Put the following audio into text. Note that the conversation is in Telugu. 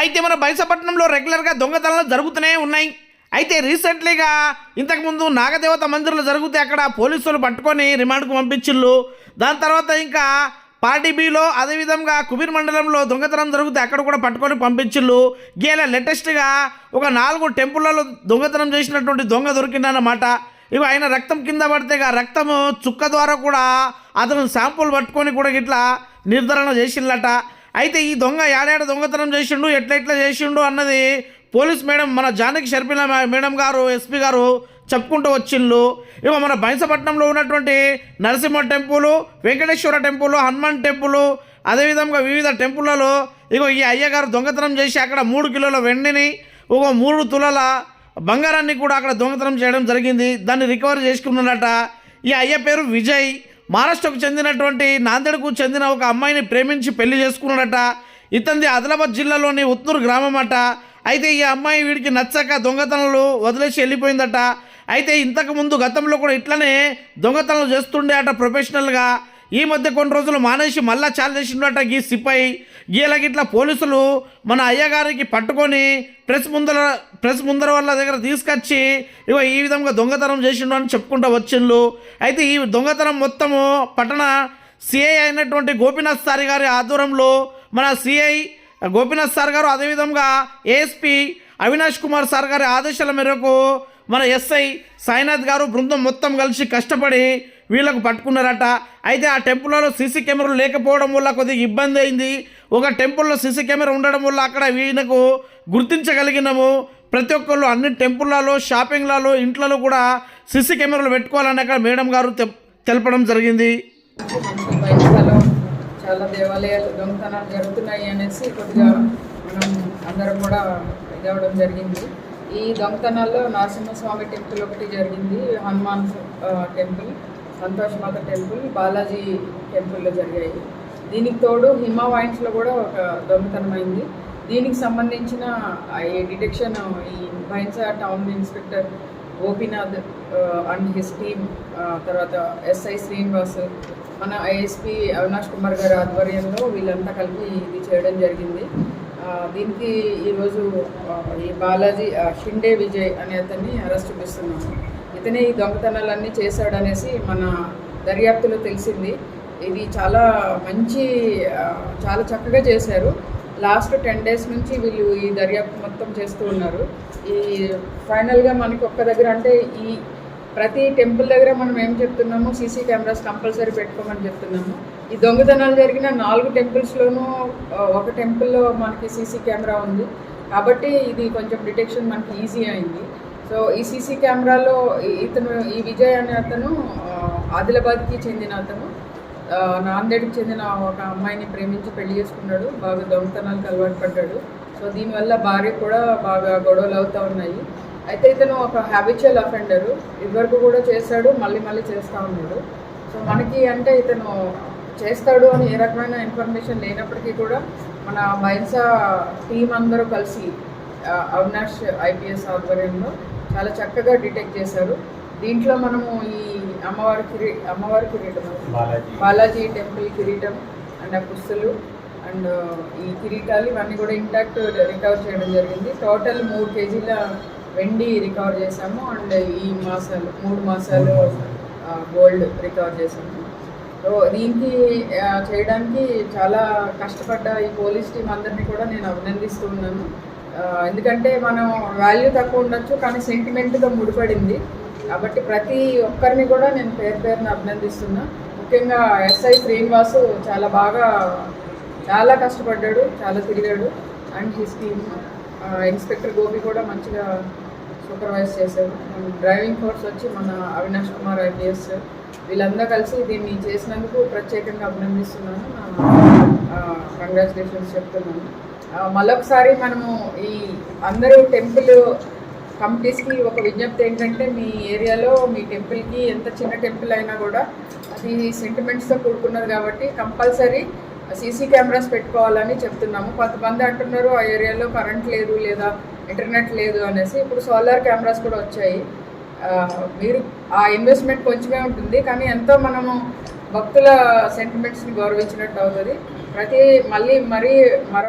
అయితే మన బైసపట్నంలో రెగ్యులర్గా దొంగతనాలు జరుగుతూనే ఉన్నాయి. అయితే రీసెంట్లీగా ఇంతకుముందు నాగదేవత మందిర్లు జరిగితే అక్కడ పోలీసులు పట్టుకొని రిమాండ్కు పంపించిళ్ళు. దాని తర్వాత ఇంకా పార్టీ బిలో అదేవిధంగా కుబీర్ మండలంలో దొంగతనం జరిగితే అక్కడ కూడా పట్టుకొని పంపించిళ్ళు. గేల లేటెస్ట్గా ఒక నాలుగు టెంపుల్లలో దొంగతనం చేసినటువంటి దొంగ దొరికిందన్నమాట. ఇవి ఆయన రక్తం కింద పడితే ఆ రక్తము చుక్క ద్వారా కూడా అతను శాంపుల్ పట్టుకొని కూడా ఇట్లా నిర్ధారణ చేసిండట అయితే ఈ దొంగ ఏడాడ దొంగతనం చేసిండు ఎట్లా ఎట్లా చేసిండు అన్నది పోలీస్ మేడం మన జానకి షర్మిల మేడం గారు ఎస్పీ గారు చెప్పుకుంటూ వచ్చిండ్రు ఇక మన బైంసపట్నంలో ఉన్నటువంటి Narasimha temple Venkateshwara temple Hanuman temple అదేవిధంగా వివిధ టెంపుల్లలో ఇగో ఈ అయ్యగారు దొంగతనం చేసి అక్కడ మూడు కిలోల వెండిని ఒక మూడు తులాల బంగారాన్ని కూడా అక్కడ దొంగతనం చేయడం జరిగింది. దాన్ని రికవర్ చేసుకున్నాడట ఈ అయ్య పేరు విజయ్. మహారాష్ట్రకు చెందినటువంటి నాందేడ్కు చెందిన ఒక అమ్మాయిని ప్రేమించి పెళ్ళి చేసుకున్నాడట. ఇతంది ఆదిలాబాద్ జిల్లాలోని ఉత్నూరు గ్రామం అట. అయితే ఈ అమ్మాయి వీడికి నచ్చక దొంగతనాలు వదిలేసి వెళ్ళిపోయిందట. అయితే ఇంతకుముందు గతంలో కూడా ఇట్లనే దొంగతనాలు చేస్తుండే అట ప్రొఫెషనల్గా. ఈ మధ్య కొన్ని రోజులు మానేసి మళ్ళా చాలా చేసిండట ఈ సిపాయి గీలకి పోలీసులు మన అయ్యగారికి పట్టుకొని ప్రెస్ ముందర ప్రెస్ ముందర వాళ్ళ దగ్గర తీసుకొచ్చి ఇగో ఈ విధంగా దొంగతనం చేసిండు అని చెప్పుకుంటూ వచ్చిండ్రు అయితే ఈ దొంగతనం మొత్తము పట్టణ సిఐ అయినటువంటి గోపీనాథ్ సారి గారి ఆధ్వర్యంలో మన సిఐ గోపీనాథ్ సార్ గారు అదేవిధంగా ఏఎస్పి అవినాష్ కుమార్ సార్ గారి ఆదేశాల మేరకు మన ఎస్ఐ సాయినాథ్ గారు బృందం మొత్తం కలిసి కష్టపడి వీళ్ళకు పట్టుకున్నారట. అయితే ఆ టెంపుల్లో సీసీ కెమెరాలు లేకపోవడం వల్ల కొద్దిగా ఇబ్బంది అయింది. ఒక టెంపుల్లో సీసీ కెమెరా ఉండడం వల్ల అక్కడ వీళ్ళకు గుర్తించగలిగినాము. ప్రతి ఒక్కళ్ళు అన్ని టెంపుల్లలో షాపింగ్లలో ఇంట్లలో కూడా సీసీ కెమెరాలు పెట్టుకోవాలని అక్కడ మేడం గారు తెలపడం జరిగింది. చాలా దేవాలయాలు దొంగతనాలు జరుగుతున్నాయి అనేసి కొద్దిగా మనం అందరం కూడా ఇదవడం జరిగింది. ఈ దొంగతనాల్లో నరసింహస్వామి టెంపుల్ ఒకటి జరిగింది. హనుమాన్ టెంపుల్. సంతోష్ మాత టెంపుల్ బాలాజీ టెంపుల్లో జరిగాయి. దీనికి తోడు హిమా వాయిన్స్లో కూడా ఒక దొంగతనమైంది. దీనికి సంబంధించిన ఈ డిటెక్షన్ ఈ wines town inspector Gopinath and his team తర్వాత ఎస్ఐ శ్రీనివాస్ మన ఐఎస్పి అవినాష్ కుమార్ గారి ఆధ్వర్యంలో వీళ్ళంతా కలిపి ఇది చేయడం జరిగింది. దీనికి ఈరోజు ఈ బాలాజీ షిండే విజయ్ అనే అతన్ని అరెస్ట్ చూపిస్తున్నాము ఇతనే ఈ దొంగతనాలన్నీ చేశాడనేసి మన దర్యాప్తులో తెలిసింది. ఇది చాలా మంచి చాలా చక్కగా చేశారు. లాస్ట్ టెన్ డేస్ నుంచి వీళ్ళు ఈ దర్యాప్తు మొత్తం చేస్తూ ఉన్నారు. ఈ ఫైనల్గా మనకి ఒక్క దగ్గర అంటే ఈ ప్రతి టెంపుల్ దగ్గర మనం ఏం చెప్తున్నాము సీసీ కెమెరాస్ కంపల్సరీ పెట్టుకోమని చెప్తున్నాము. ఈ దొంగతనాలు జరిగిన నాలుగు టెంపుల్స్లోనూ ఒక టెంపుల్లో మనకి సీసీ కెమెరా ఉంది. కాబట్టి ఇది కొంచెం డిటెక్షన్ మనకి ఈజీ అయింది. సో ఈ సీసీ కెమెరాలో ఇతను ఈ విజయ్ అనే అతను ఆదిలాబాద్కి చెందిన అతను. నాందేడ్కి చెందిన ఒక అమ్మాయిని ప్రేమించి పెళ్ళి చేసుకున్నాడు. బాగా దొంగతనాలకు అలవాటు పడ్డాడు. సో దీనివల్ల భార్య కూడా బాగా గొడవలు అవుతూ ఉన్నాయి. అయితే ఇతను ఒక హ్యాబిచువల్ అఫెండరు ఇదివరకు కూడా చేశాడు మళ్ళీ మళ్ళీ చేస్తూ ఉన్నాడు. సో మనకి అంటే ఇతను చేస్తాడు అని ఏ రకమైన ఇన్ఫర్మేషన్ లేనప్పటికీ కూడా మన బైన్సా టీం అందరూ కలిసి అవినాష్ ఐపీఎస్ ఆధ్వర్యంలో చాలా చక్కగా డిటెక్ట్ చేశారు. దీంట్లో మనము ఈ అమ్మవారి కిరీ అమ్మవారి కిరీటం బాలాజీ. టెంపుల్ కిరీటం అండ్ ఆ పుస్తలు అండ్ ఈ కిరీటాలు ఇవన్నీ కూడా ఇంటాక్ట్ రికవర్ చేయడం జరిగింది. టోటల్ మూడు కేజీల వెండి రికవర్ చేసాము అండ్ ఈ మాసాలు మూడు మాసాలు గోల్డ్ రికవర్ చేసాము సో దీనికి చేయడానికి చాలా కష్టపడ్డ ఈ పోలీస్ టీం అందరినీ కూడా నేను అభినందిస్తూ ఉన్నాను. ఎందుకంటే మనం వాల్యూ తక్కువ ఉండొచ్చు కానీ సెంటిమెంట్తో ముడిపడింది. కాబట్టి ప్రతి ఒక్కరిని కూడా నేను పేరు పేరుని అభినందిస్తున్నా. ముఖ్యంగా ఎస్ఐ శ్రీనివాసు చాలా బాగా చాలా కష్టపడ్డాడు చాలా తిరిగాడు. And his team inspector Gopi కూడా మంచిగా సూపర్వైజ్ చేశారు డ్రైవింగ్ కోర్స్ వచ్చి మన అవినాష్ కుమార్ ఐపీఎస్ వీళ్ళందరూ కలిసి దీన్ని చేసినందుకు ప్రత్యేకంగా అభినందిస్తున్నాను. కంగ్రాచులేషన్స్ చెప్తున్నాను. మళ్ళొకసారి మనము ఈ అందరూ టెంపుల్ కమిటీస్కి ఒక విజ్ఞప్తి ఏంటంటే మీ ఏరియాలో మీ టెంపుల్కి ఎంత చిన్న టెంపుల్ అయినా కూడా అది సెంటిమెంట్స్తో కూడుకున్నది కాబట్టి కంపల్సరీ సీసీ కెమెరాస్ పెట్టుకోవాలని చెప్తున్నాము. కొంతమంది అంటున్నారు ఆ ఏరియాలో కరెంట్ లేదు లేదా ఇంటర్నెట్ లేదు అనేసి. ఇప్పుడు సోలార్ కెమెరాస్ కూడా వచ్చాయి. మీరు ఆ ఇన్వెస్ట్మెంట్ కొంచెమే ఉంటుంది కానీ ఎంతో మనము భక్తుల సెంటిమెంట్స్ని గౌరవించినట్టు అవుతుంది. ప్రతి మళ్ళీ మరీ మరో